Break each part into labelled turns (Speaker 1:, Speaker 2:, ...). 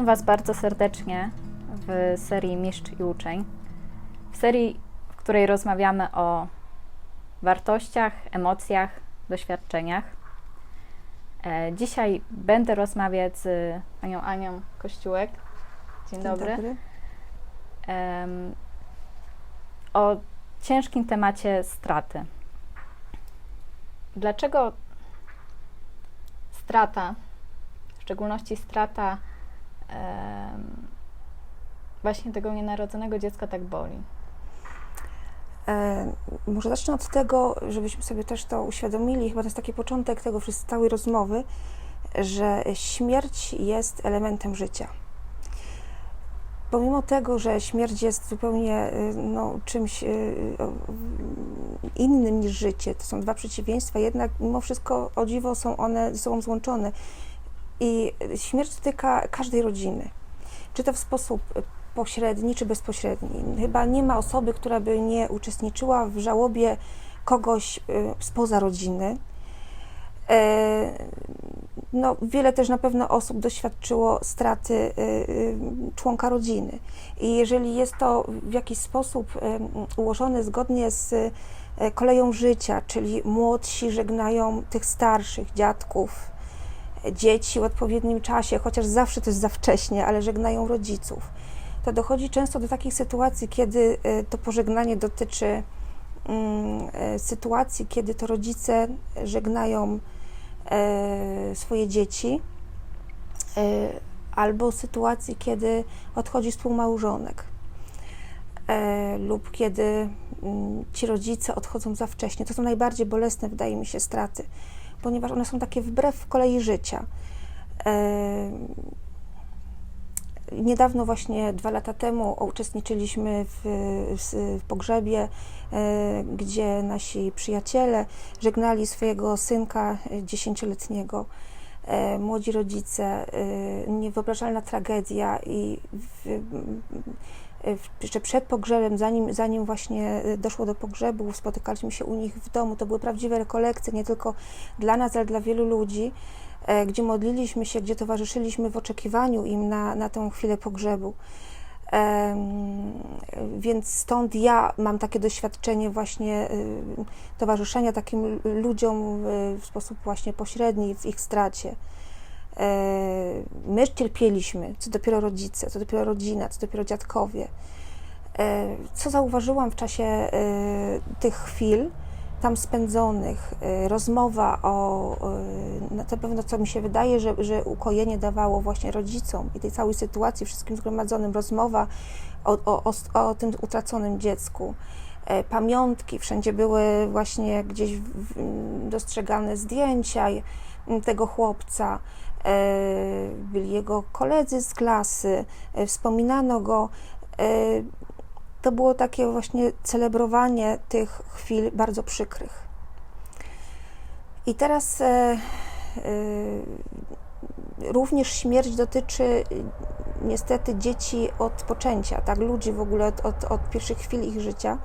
Speaker 1: Witam Was bardzo serdecznie w serii Mistrz i Uczeń. W serii, w której rozmawiamy o wartościach, emocjach, doświadczeniach. E, Dzisiaj będę rozmawiać z panią Anią Kościółek. Dzień, dobry. Em, o ciężkim temacie straty. Dlaczego strata, w szczególności strata właśnie tego nienarodzonego dziecka tak boli?
Speaker 2: E, może zacznę od tego, żebyśmy sobie też to uświadomili, chyba to jest taki początek tego całej rozmowy, że śmierć jest elementem życia. Pomimo tego, że śmierć jest zupełnie y, no, czymś y, innym niż życie, to są dwa przeciwieństwa, jednak mimo wszystko o dziwo są one ze sobą złączone. I śmierć dotyka każdej rodziny. Czy to w sposób pośredni czy bezpośredni. Chyba nie ma osoby, która by nie uczestniczyła w żałobie kogoś y, spoza rodziny. E, No, wiele też na pewno osób doświadczyło straty y, y, członka rodziny. I jeżeli jest to w jakiś sposób ułożone zgodnie z koleją życia, czyli młodsi żegnają tych starszych, dziadków, dzieci w odpowiednim czasie, chociaż zawsze to jest za wcześnie, ale żegnają rodziców to dochodzi często do takich sytuacji, kiedy e, to pożegnanie dotyczy mm, e, sytuacji, kiedy to rodzice żegnają e, swoje dzieci, albo sytuacji, kiedy odchodzi współmałżonek, lub kiedy mm, ci rodzice odchodzą za wcześnie. To są najbardziej bolesne, wydaje mi się, straty, ponieważ one są takie wbrew kolei życia. E, Niedawno, właśnie dwa lata temu, uczestniczyliśmy w, w pogrzebie, e, gdzie nasi przyjaciele żegnali swojego synka dziesięcioletniego. E, Młodzi rodzice, niewyobrażalna tragedia i jeszcze przed pogrzebem, zanim, zanim właśnie doszło do pogrzebu, spotykaliśmy się u nich w domu. To były prawdziwe rekolekcje, nie tylko dla nas, ale dla wielu ludzi e, gdzie modliliśmy się, gdzie towarzyszyliśmy w oczekiwaniu im na, na tę chwilę pogrzebu. Więc stąd ja mam takie doświadczenie właśnie y, towarzyszenia takim ludziom y, w sposób właśnie pośredni w ich stracie. E, My cierpieliśmy, co dopiero rodzice, co dopiero rodzina, co dopiero dziadkowie. E, Co zauważyłam w czasie e, tych chwil, tam spędzonych, rozmowa o, na pewno co mi się wydaje, że, że ukojenie dawało właśnie rodzicom i tej całej sytuacji, wszystkim zgromadzonym, rozmowa o, o, o, o tym utraconym dziecku. Pamiątki, wszędzie były właśnie gdzieś dostrzegane zdjęcia tego chłopca, byli jego koledzy z klasy, e, wspominano go. E, to było takie właśnie celebrowanie tych chwil bardzo przykrych. I teraz e, e, również śmierć dotyczy e, niestety dzieci od poczęcia, tak, ludzi w ogóle od, od, od pierwszych chwil ich życia.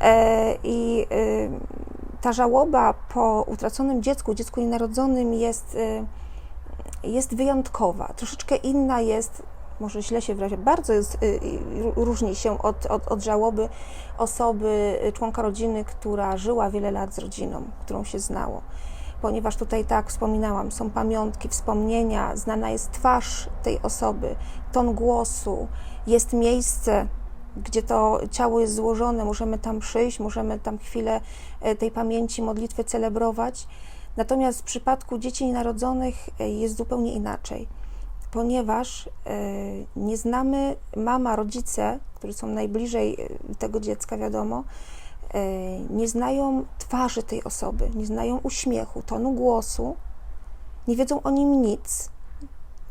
Speaker 2: E, I e, ta żałoba po utraconym dziecku, dziecku nienarodzonym jest, e, jest wyjątkowa. Troszeczkę inna jest może źle się wyrazić, bardzo jest, y, y, różni się od, od, od żałoby osoby, y, członka rodziny, która żyła wiele lat z rodziną, którą się znało. Ponieważ tutaj, tak wspominałam, są pamiątki, wspomnienia, znana jest twarz tej osoby, ton głosu, jest miejsce, gdzie to ciało jest złożone, możemy tam przyjść, możemy tam chwilę tej pamięci, modlitwy celebrować. Natomiast w przypadku dzieci nienarodzonych e, jest zupełnie inaczej ponieważ e, nie znamy, mama, rodzice, którzy są najbliżej e, tego dziecka, wiadomo, nie znają twarzy tej osoby, nie znają uśmiechu, tonu głosu, nie wiedzą o nim nic.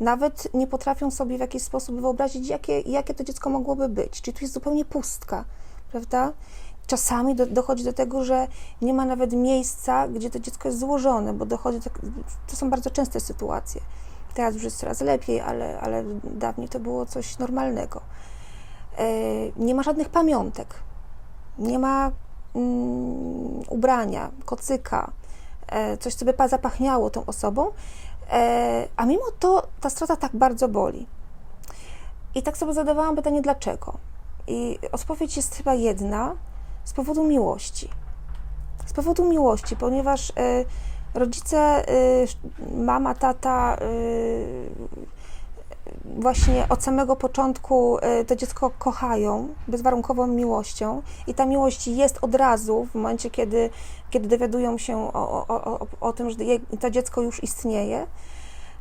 Speaker 2: Nawet nie potrafią sobie w jakiś sposób wyobrazić, jakie, jakie to dziecko mogłoby być. Czyli tu jest zupełnie pustka, prawda? Czasami do, dochodzi do tego, że nie ma nawet miejsca, gdzie to dziecko jest złożone, bo dochodzi do, to są bardzo częste sytuacje. Teraz już jest coraz lepiej, ale, ale dawniej to było coś normalnego. E, Nie ma żadnych pamiątek, nie ma mm, ubrania, kocyka, e, coś, co by pa- zapachniało tą osobą, e, a mimo to ta strata tak bardzo boli. I tak sobie zadawałam pytanie, dlaczego? I odpowiedź jest chyba jedna: z powodu miłości. Z powodu miłości, ponieważ y, rodzice, y, mama, tata, y, właśnie od samego początku to dziecko kochają bezwarunkową miłością i ta miłość jest od razu w momencie, kiedy, kiedy dowiadują się o, o, o, o tym, że to dziecko już istnieje.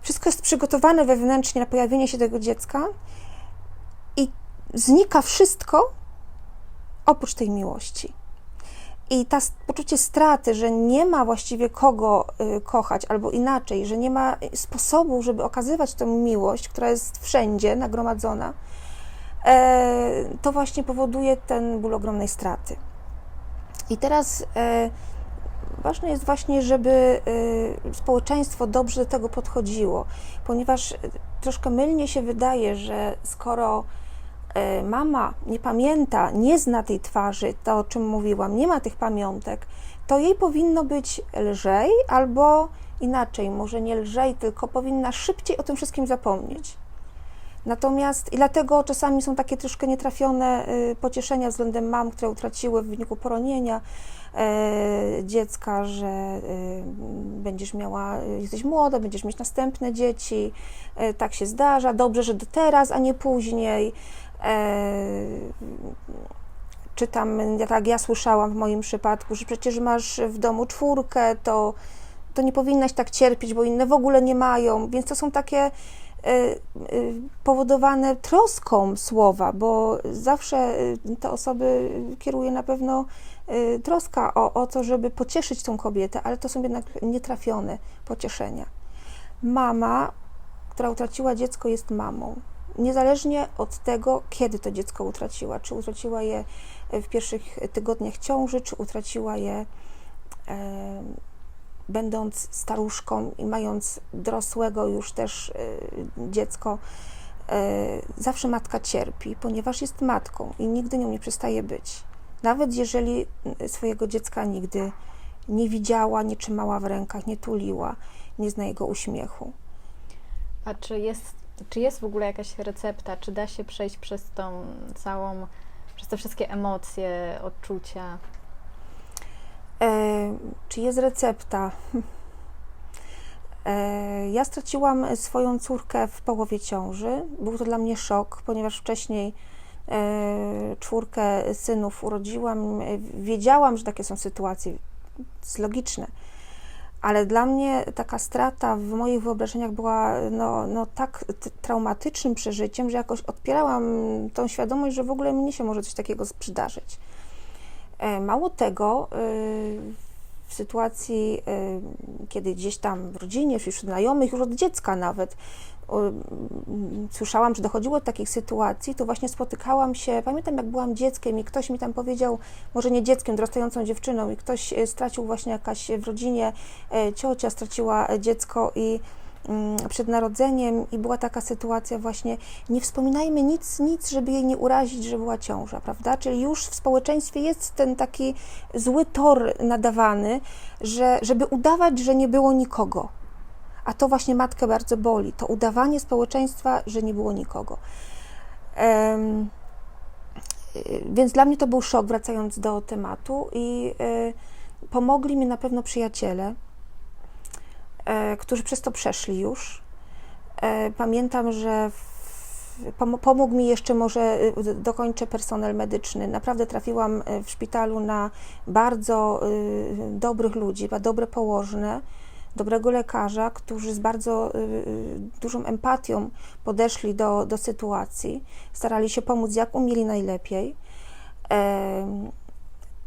Speaker 2: Wszystko jest przygotowane wewnętrznie na pojawienie się tego dziecka i znika wszystko oprócz tej miłości. I s- poczucie straty, że nie ma właściwie kogo y, kochać, albo inaczej, że nie ma sposobu, żeby okazywać tę miłość, która jest wszędzie nagromadzona, e, to właśnie powoduje ten ból ogromnej straty. I teraz e, ważne jest właśnie, żeby y, społeczeństwo dobrze do tego podchodziło, ponieważ y, troszkę mylnie się wydaje, że skoro mama nie pamięta, nie zna tej twarzy, to o czym mówiłam, nie ma tych pamiątek, to jej powinno być lżej albo inaczej, może nie lżej, tylko powinna szybciej o tym wszystkim zapomnieć. Natomiast i dlatego czasami są takie troszkę nietrafione y, pocieszenia względem mam, które utraciły w wyniku poronienia e, dziecka, że y, będziesz miała, jesteś młoda, będziesz mieć następne dzieci, e, tak się zdarza, dobrze, że teraz, a nie później. E, czy tam, tak ja słyszałam w moim przypadku, że przecież masz w domu czwórkę, to, to nie powinnaś tak cierpieć, bo inne w ogóle nie mają. Więc to są takie e, e, powodowane troską słowa, bo zawsze te osoby kieruje na pewno troska o, o to, żeby pocieszyć tą kobietę, ale to są jednak nietrafione pocieszenia. Mama, która utraciła dziecko, jest mamą. Niezależnie od tego, kiedy to dziecko utraciła. Czy utraciła je w pierwszych tygodniach ciąży, czy utraciła je e, będąc staruszką i mając dorosłego już też e, dziecko. E, zawsze matka cierpi, ponieważ jest matką i nigdy nią nie przestaje być. Nawet jeżeli e, swojego dziecka nigdy nie widziała, nie trzymała w rękach, nie tuliła, nie zna jego uśmiechu.
Speaker 1: A czy jest, czy jest w ogóle jakaś recepta? Czy da się przejść przez tą całą, przez te wszystkie emocje, odczucia?
Speaker 2: E, czy jest recepta? E, ja straciłam swoją córkę w połowie ciąży. Był to dla mnie szok, ponieważ wcześniej e, czwórkę synów urodziłam. Wiedziałam, że takie są sytuacje. To jest logiczne. Ale dla mnie taka strata w moich wyobrażeniach była no, no tak traumatycznym przeżyciem, że jakoś odpierałam tą świadomość, że w ogóle mnie się może coś takiego przydarzyć. E, Mało tego, y, w sytuacji, kiedy gdzieś tam w rodzinie, wśród znajomych, już od dziecka nawet, słyszałam, że dochodziło do takich sytuacji, to właśnie spotykałam się, pamiętam jak byłam dzieckiem i ktoś mi tam powiedział, może nie dzieckiem, dorastającą dziewczyną i ktoś e, stracił właśnie jakaś w rodzinie, e, ciocia straciła e, dziecko i przed narodzeniem i była taka sytuacja właśnie, nie wspominajmy nic, nic, żeby jej nie urazić, że była ciąża, prawda? Czyli już w społeczeństwie jest ten taki zły tor nadawany, że, żeby udawać, że nie było nikogo. A to właśnie matkę bardzo boli, to udawanie społeczeństwa, że nie było nikogo. Y, więc dla mnie to był szok, wracając do tematu, i y, pomogli mi na pewno przyjaciele, którzy przez to przeszli już. E, Pamiętam, że pomógł mi jeszcze, może y, dokończę personel medyczny. Naprawdę trafiłam y, w szpitalu na bardzo y, dobrych ludzi, dobre położne, dobrego lekarza, którzy z bardzo y, dużą empatią podeszli do, do sytuacji, starali się pomóc jak umieli najlepiej.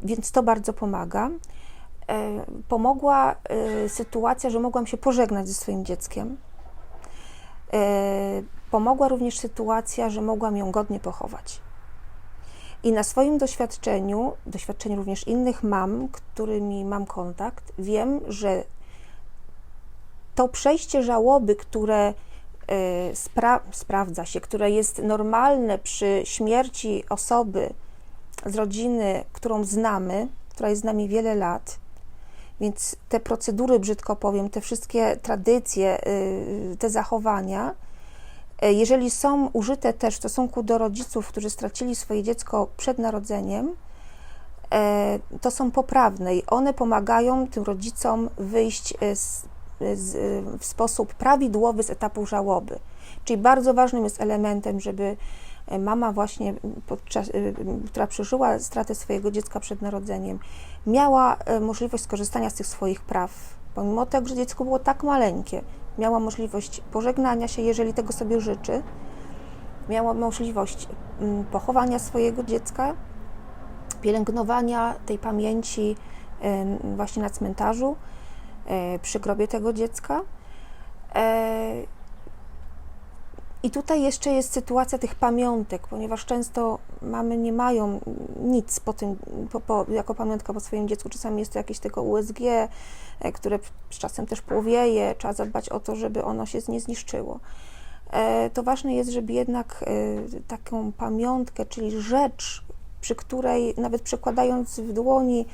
Speaker 2: Więc to bardzo pomaga. E, Pomogła e, sytuacja, że mogłam się pożegnać ze swoim dzieckiem. E, Pomogła również sytuacja, że mogłam ją godnie pochować. I na swoim doświadczeniu, doświadczeniu również innych mam, którymi mam kontakt, wiem, że to przejście żałoby, które spra- sprawdza się, które jest normalne przy śmierci osoby z rodziny, którą znamy, która jest z nami wiele lat, więc te procedury, brzydko powiem, te wszystkie tradycje, y, te zachowania E, Jeżeli są użyte też w stosunku do rodziców, którzy stracili swoje dziecko przed narodzeniem, e, to są poprawne i one pomagają tym rodzicom wyjść e, z, z, w sposób prawidłowy z etapu żałoby. Czyli bardzo ważnym jest elementem, żeby mama właśnie, podczas, e, która przeżyła stratę swojego dziecka przed narodzeniem, miała e, możliwość skorzystania z tych swoich praw. Pomimo tego, że dziecko było tak maleńkie, miała możliwość pożegnania się, jeżeli tego sobie życzy, miała możliwość pochowania swojego dziecka, pielęgnowania tej pamięci e, właśnie na cmentarzu, e, przy grobie tego dziecka. I tutaj jeszcze jest sytuacja tych pamiątek, ponieważ często mamy nie mają nic po tym, po, po, jako pamiątka po swoim dziecku. Czasami jest to jakieś tylko USG, e, które z czasem też płowieje, trzeba zadbać o to, żeby ono się nie zniszczyło. E, To ważne jest, żeby jednak e, taką pamiątkę, czyli rzecz, przy której nawet przekładając w dłoni,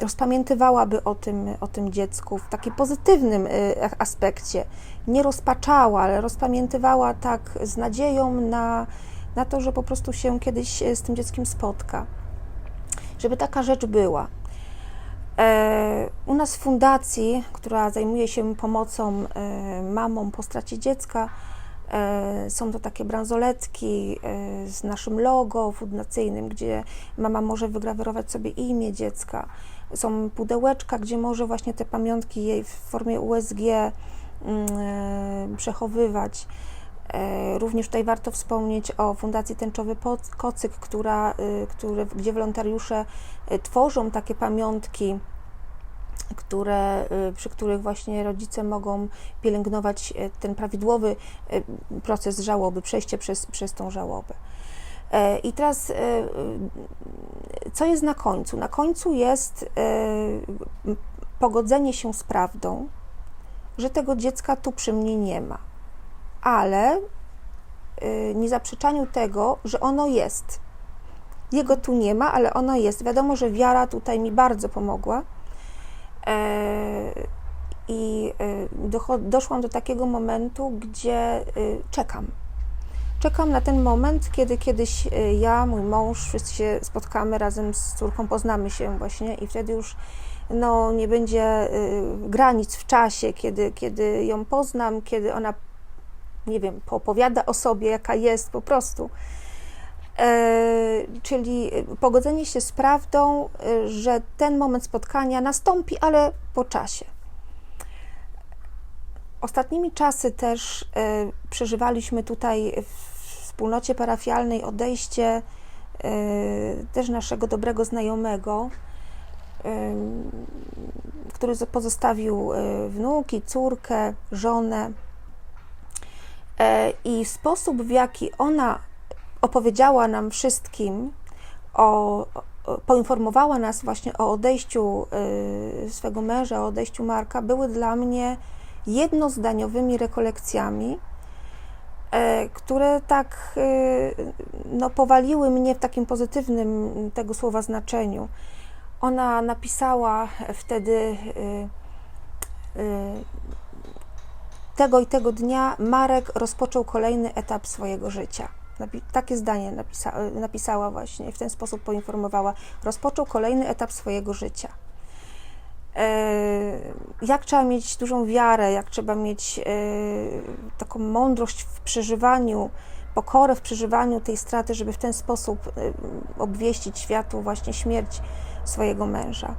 Speaker 2: rozpamiętywałaby o tym, o tym dziecku w takim pozytywnym y, aspekcie. Nie rozpaczała, ale rozpamiętywała tak z nadzieją na, na to, że po prostu się kiedyś y, z tym dzieckiem spotka. Żeby taka rzecz była. E, U nas w fundacji, która zajmuje się pomocą e, mamom po stracie dziecka, e, są to takie bransoletki z naszym logo fundacyjnym, gdzie mama może wygrawerować sobie imię dziecka. Są pudełeczka, gdzie może właśnie te pamiątki jej w formie USG mm, e, przechowywać. E, Również tutaj warto wspomnieć o Fundacji Tęczowy Kocyk, która, który, gdzie wolontariusze tworzą takie pamiątki, które, przy których właśnie rodzice mogą pielęgnować ten prawidłowy proces żałoby, przejście przez, przez tą żałobę. E, I teraz, y, co jest na końcu? Na końcu jest y, pogodzenie się z prawdą, że tego dziecka tu przy mnie nie ma, ale niezaprzeczaniu tego, że ono jest. Jego tu nie ma, ale ono jest. Wiadomo, że wiara tutaj mi bardzo pomogła. E, I doszłam do takiego momentu, gdzie czekam. Czekam na ten moment, kiedy kiedyś y, ja, mój mąż, wszyscy się spotkamy razem z córką, poznamy się właśnie i wtedy już no, nie będzie y, granic w czasie, kiedy, kiedy ją poznam, kiedy ona, nie wiem, poopowiada o sobie, jaka jest po prostu. E, czyli pogodzenie się z prawdą, y, że ten moment spotkania nastąpi, ale po czasie. Ostatnimi czasy też przeżywaliśmy tutaj w wspólnocie parafialnej odejście e, też naszego dobrego znajomego, który pozostawił e, wnuki, córkę, żonę. E, I sposób, w jaki ona opowiedziała nam wszystkim o, poinformowała nas właśnie o odejściu swego męża, o odejściu Marka, były dla mnie jednozdaniowymi rekolekcjami, które tak y, no, powaliły mnie w takim pozytywnym tego słowa znaczeniu. Ona napisała wtedy y, tego i tego dnia Marek rozpoczął kolejny etap swojego życia. Takie zdanie napisa- napisała właśnie, w ten sposób poinformowała. Rozpoczął kolejny etap swojego życia. E, Jak trzeba mieć dużą wiarę, jak trzeba mieć e, taką mądrość w przeżywaniu, pokorę w przeżywaniu tej straty, żeby w ten sposób e, obwieścić światu właśnie śmierć swojego męża.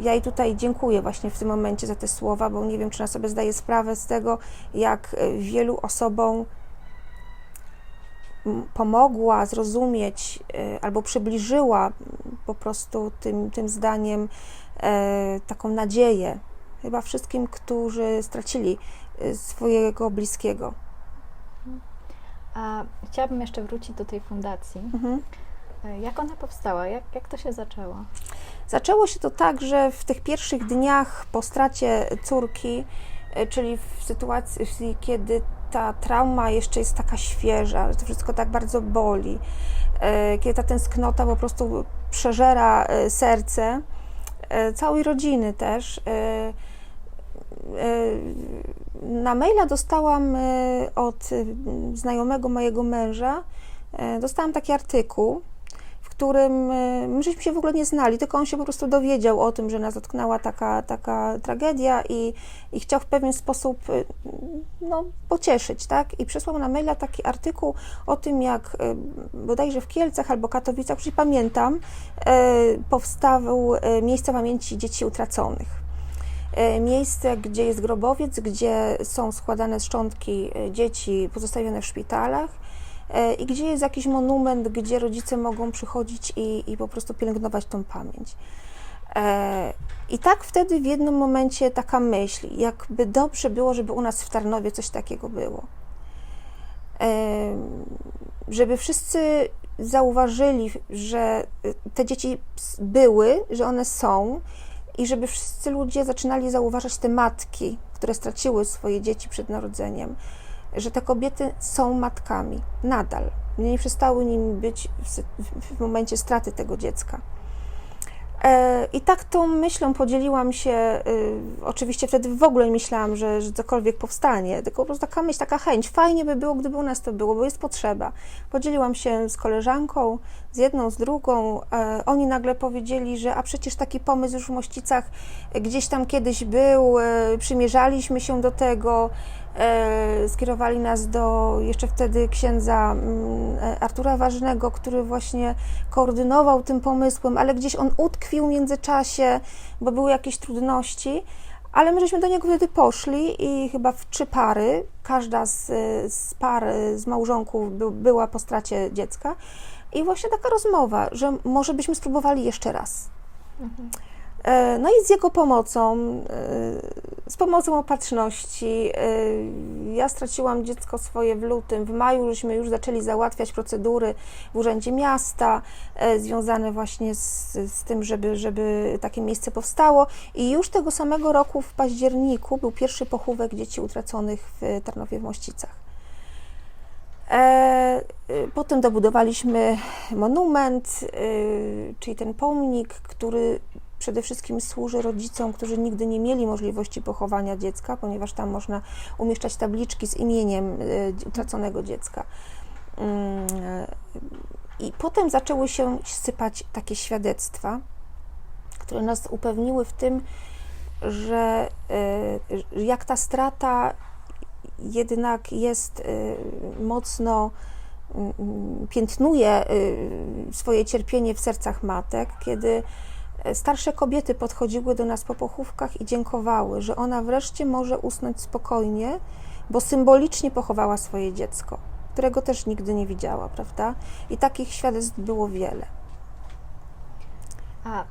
Speaker 2: Ja jej tutaj dziękuję właśnie w tym momencie za te słowa, bo nie wiem, czy ona sobie zdaje sprawę z tego, jak wielu osobom pomogła zrozumieć albo przybliżyła po prostu tym, tym zdaniem taką nadzieję chyba wszystkim, którzy stracili e, swojego bliskiego.
Speaker 1: A chciałabym jeszcze wrócić do tej fundacji.
Speaker 2: Mhm.
Speaker 1: E, Jak ona powstała? Jak, jak to się zaczęło?
Speaker 2: Zaczęło się to tak, że w tych pierwszych dniach po stracie córki, e, czyli w sytuacji, kiedy ta trauma jeszcze jest taka świeża, że to wszystko tak bardzo boli, e, kiedy ta tęsknota po prostu przeżera e, serce, e, całej rodziny też. e, na maila dostałam e, od e, znajomego mojego męża, e, dostałam taki artykuł, którym e, my żeśmy się w ogóle nie znali, tylko on się po prostu dowiedział o tym, że nas dotknęła taka, taka tragedia i, i chciał w pewien sposób e, no, pocieszyć, tak? I przesłał na maila taki artykuł o tym, jak e, bodajże w Kielcach albo Katowicach, już nie pamiętam, powstało e, miejsce pamięci dzieci utraconych miejsce, gdzie jest grobowiec, gdzie są składane szczątki dzieci pozostawione w szpitalach i gdzie jest jakiś monument, gdzie rodzice mogą przychodzić i, i po prostu pielęgnować tą pamięć. E, I tak wtedy w jednym momencie taka myśl, jakby dobrze było, żeby u nas w Tarnowie coś takiego było. E, Żeby wszyscy zauważyli, że te dzieci były, że one są, i żeby wszyscy ludzie zaczynali zauważać te matki, które straciły swoje dzieci przed narodzeniem, że te kobiety są matkami nadal. Nie przestały nimi być w, momencie straty tego dziecka. E, I tak tą myślą podzieliłam się. y, Oczywiście wtedy w ogóle nie myślałam, że, że cokolwiek powstanie, tylko po prostu taka myśl, taka chęć. Fajnie by było, gdyby u nas to było, bo jest potrzeba. Podzieliłam się z koleżanką, z jedną, z drugą. E, Oni nagle powiedzieli, że a przecież taki pomysł już w Mościcach gdzieś tam kiedyś był, e, przymierzaliśmy się do tego. E, skierowali nas do jeszcze wtedy księdza mm, Artura Ważnego, który właśnie koordynował tym pomysłem, ale gdzieś on utkwił w międzyczasie, bo były jakieś trudności. Ale my żeśmy do niego wtedy poszli i chyba w trzy pary, każda z, z par, z małżonków by, była po stracie dziecka. I właśnie taka rozmowa, że może byśmy spróbowali jeszcze raz. E, No i z jego pomocą, e, z pomocą opatrzności, e, ja straciłam dziecko swoje w lutym, w maju żeśmy już zaczęli załatwiać procedury w Urzędzie Miasta e, związane właśnie z, z tym, żeby, żeby takie miejsce powstało i już tego samego roku w październiku był pierwszy pochówek dzieci utraconych w Tarnowie w Mościcach. E, Potem dobudowaliśmy monument, czyli ten pomnik, który przede wszystkim służy rodzicom, którzy nigdy nie mieli możliwości pochowania dziecka, ponieważ tam można umieszczać tabliczki z imieniem y, utraconego dziecka. Mm, I potem zaczęły się sypać takie świadectwa, które nas upewniły w tym, że y, jak ta strata jednak jest y, mocno mm, piętnuje y, swoje cierpienie w sercach matek, kiedy starsze kobiety podchodziły do nas po pochówkach i dziękowały, że ona wreszcie może usnąć spokojnie, bo symbolicznie pochowała swoje dziecko, którego też nigdy nie widziała, prawda? I takich świadectw było wiele.
Speaker 1: A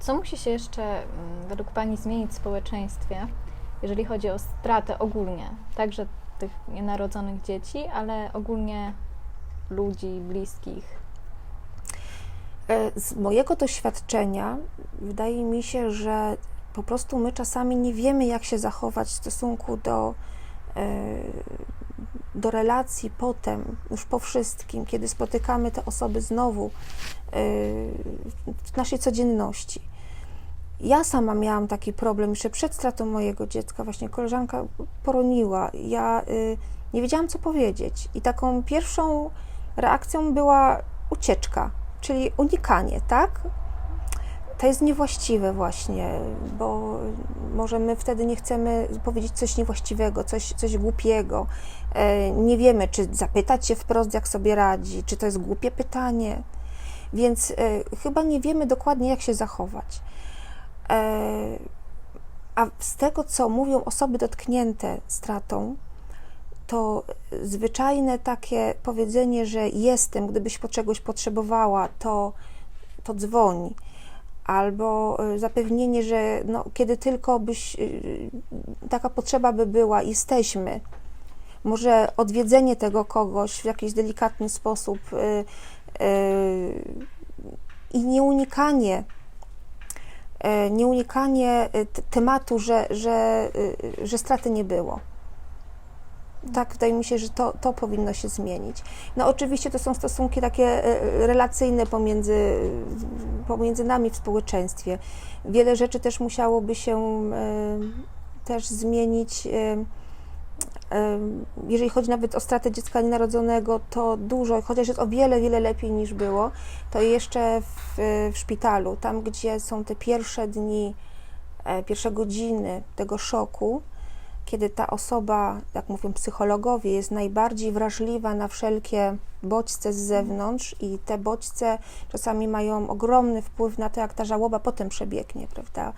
Speaker 1: co musi się jeszcze mm, według Pani zmienić w społeczeństwie, jeżeli chodzi o stratę ogólnie, także tych nienarodzonych dzieci, ale ogólnie ludzi bliskich?
Speaker 2: E, Z mojego doświadczenia wydaje mi się, że po prostu my czasami nie wiemy, jak się zachować w stosunku do, e, do relacji potem, już po wszystkim, kiedy spotykamy te osoby znowu e, w naszej codzienności. Ja sama miałam taki problem jeszcze przed stratą mojego dziecka. Właśnie koleżanka poroniła. Ja y, nie wiedziałam, co powiedzieć. I taką pierwszą reakcją była ucieczka, czyli unikanie, tak? To jest niewłaściwe właśnie, bo może my wtedy nie chcemy powiedzieć coś niewłaściwego, coś, coś głupiego. E, Nie wiemy, czy zapytać się wprost, jak sobie radzi, czy to jest głupie pytanie. Więc e, chyba nie wiemy dokładnie, jak się zachować. E, A z tego, co mówią osoby dotknięte stratą, to zwyczajne takie powiedzenie, że jestem, gdybyś po czegoś potrzebowała, to, to dzwoni. Albo e, zapewnienie, że no, kiedy tylko byś, y, taka potrzeba by była, jesteśmy. Może odwiedzenie tego kogoś w jakiś delikatny sposób y, y, i nie unikanie e, nie unikanie e, t- tematu, że, że, y, że straty nie było. Tak, wydaje mi się, że to, to powinno się zmienić. No oczywiście to są stosunki takie e, relacyjne pomiędzy, pomiędzy nami w społeczeństwie. Wiele rzeczy też musiałoby się e, też zmienić. Jeżeli chodzi nawet o stratę dziecka nienarodzonego, to dużo, chociaż jest o wiele, wiele lepiej niż było, to jeszcze w, w szpitalu, tam gdzie są te pierwsze dni, e, pierwsze godziny tego szoku, kiedy ta osoba, jak mówią psychologowie, jest najbardziej wrażliwa na wszelkie bodźce z zewnątrz i te bodźce czasami mają ogromny wpływ na to, jak ta żałoba potem przebiegnie, prawda?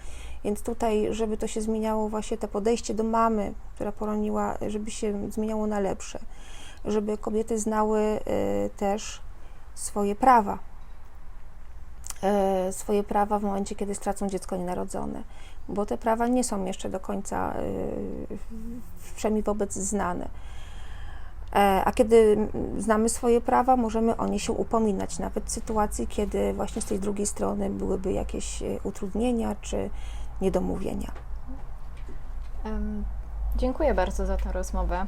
Speaker 2: Więc tutaj, żeby to się zmieniało, właśnie to podejście do mamy, która poroniła, żeby się zmieniało na lepsze, żeby kobiety znały y, też swoje prawa. Y, swoje prawa w momencie, kiedy stracą dziecko nienarodzone, bo te prawa nie są jeszcze do końca, y, przynajmniej wobec znane. E, A kiedy znamy swoje prawa, możemy o nie się upominać, nawet w sytuacji, kiedy właśnie z tej drugiej strony byłyby jakieś e, utrudnienia czy niedomówienia.
Speaker 1: Dziękuję bardzo za tę rozmowę,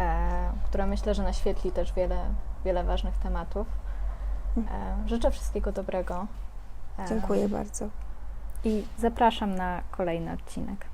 Speaker 1: e, która myślę, że naświetli też wiele, wiele ważnych tematów. E, Życzę wszystkiego dobrego.
Speaker 2: Dziękuję bardzo.
Speaker 1: I zapraszam na kolejny odcinek.